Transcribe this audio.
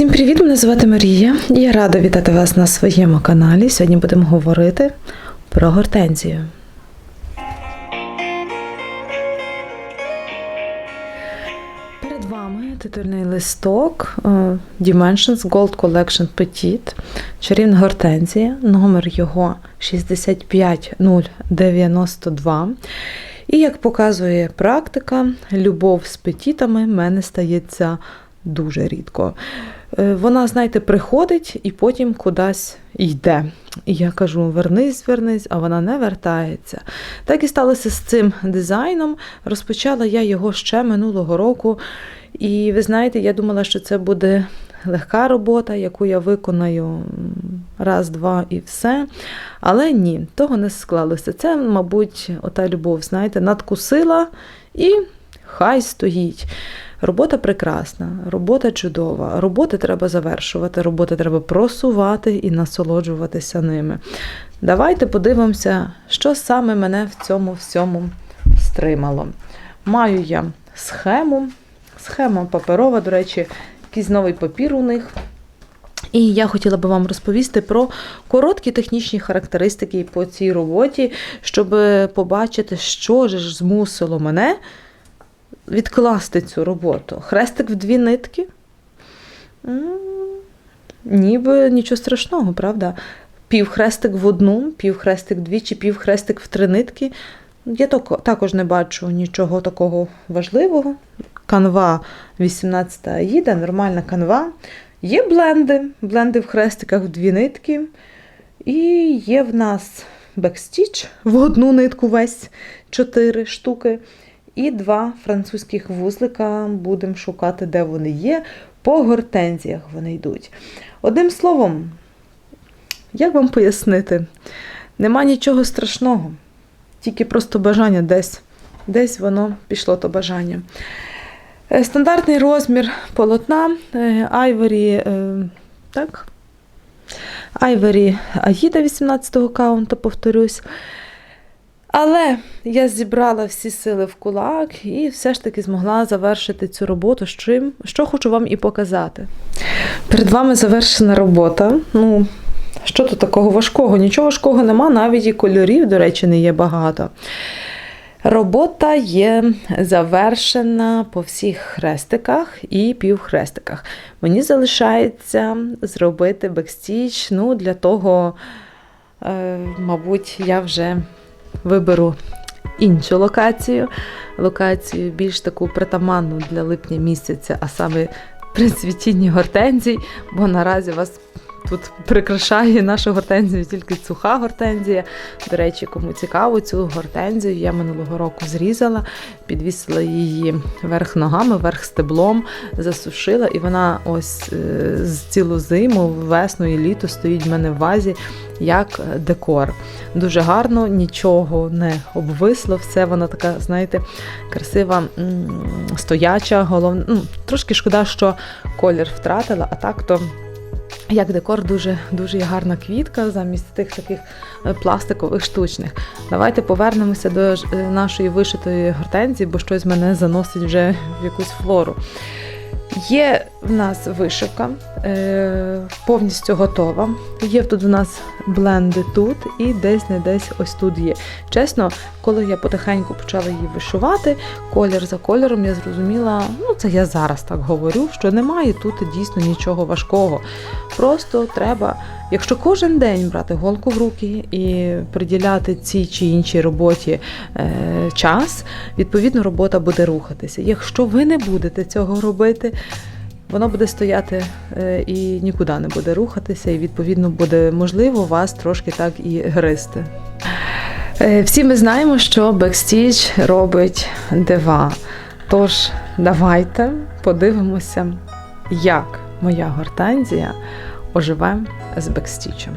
Всім привіт! Мене звати Марія. Я рада вітати вас на своєму каналі. Сьогодні будемо говорити про гортензію. Перед вами титульний листок е, Dimensions Gold Collection Petit, чарівна гортензія, номер його 65092. І як показує практика, любов з петітами в мене стається дуже рідко. Е, Вона, знаєте, приходить і потім кудись йде. І я кажу: вернись, вернись, а вона не вертається. Так і сталося з цим дизайном. Розпочала я його ще минулого року. І ви знаєте, я думала, що це буде легка робота, яку я виконаю раз, два і все. Але ні, того не склалося. Це, мабуть, ота любов, знаєте, надкусила і хай стоїть. Робота прекрасна, робота чудова. Роботи треба завершувати, роботи треба просувати і насолоджуватися ними. Давайте подивимося, що саме мене в цьому всьому стримало. Маю я схему. Схема паперова, до речі, якийсь новий папір у них. І я хотіла би вам розповісти про короткі технічні характеристики по цій роботі, щоб побачити, що ж змусило мене відкласти цю роботу. Хрестик в дві нитки. Ніби нічого страшного, правда? Півхрестик в одну, півхрестик в дві чи півхрестик в три нитки. Я також не бачу нічого такого важливого. Канва 18 Аїда, нормальна канва. Є бленди, бленди в хрестиках в дві нитки. І є в нас бекстіч в одну нитку весь чотири штуки. І два французьких вузлика. Будемо шукати, де вони є. По гортензіях вони йдуть. Одним словом, як вам пояснити? Нема нічого страшного, тільки просто бажання десь. Десь воно пішло то бажання. Е, Стандартний розмір полотна е, Айворі, е, так? Айворі Аїда 18-го каунта, повторюсь. Але я зібрала всі сили в кулак і все ж таки змогла завершити цю роботу, з чим, що хочу вам і показати. Перед вами завершена робота. Ну, що тут такого важкого? Нічого важкого нема, навіть і кольорів, до речі, не є багато. Робота є завершена по всіх хрестиках і півхрестиках. Мені залишається зробити бекстіч. Ну, для того, е, мабуть, я вже виберу іншу локацію. Локацію більш таку притаманну для липня місяця, а саме при цвітінні гортензій, бо наразі вас тут прикрашає нашу гортензію тільки суха гортензія. До речі, кому цікаво, цю гортензію я минулого року зрізала, підвісила її верх ногами, верх стеблом, засушила, і вона ось е, цілу зиму, весну і літо стоїть в мене в вазі як декор. Дуже гарно, нічого не обвисло, все вона така, знаєте, красива, стояча, головне. Ну, трошки шкода, що колір втратила, а так то. Як декор дуже дуже гарна квітка замість тих таких е, пластикових штучних. Давайте повернемося до е, нашої вишитої гортензії, бо щось мене заносить вже в якусь флору. Є в нас вишивка е, повністю готова. Є тут у нас бленди тут і десь не десь ось тут є. Чесно, коли я потихеньку почала її вишивати, колір за кольором, я зрозуміла, ну це я зараз так говорю, що немає тут дійсно нічого важкого. Просто треба, якщо кожен день брати голку в руки і приділяти цій чи іншій роботі е, час, відповідно робота буде рухатися. Якщо ви не будете цього робити, воно буде стояти е, і нікуди не буде рухатися, і відповідно буде можливо вас трошки так і гризти. Е, Всі ми знаємо, що бекстіч робить дива. Тож давайте подивимося, як моя гортензія оживе з бекстічем.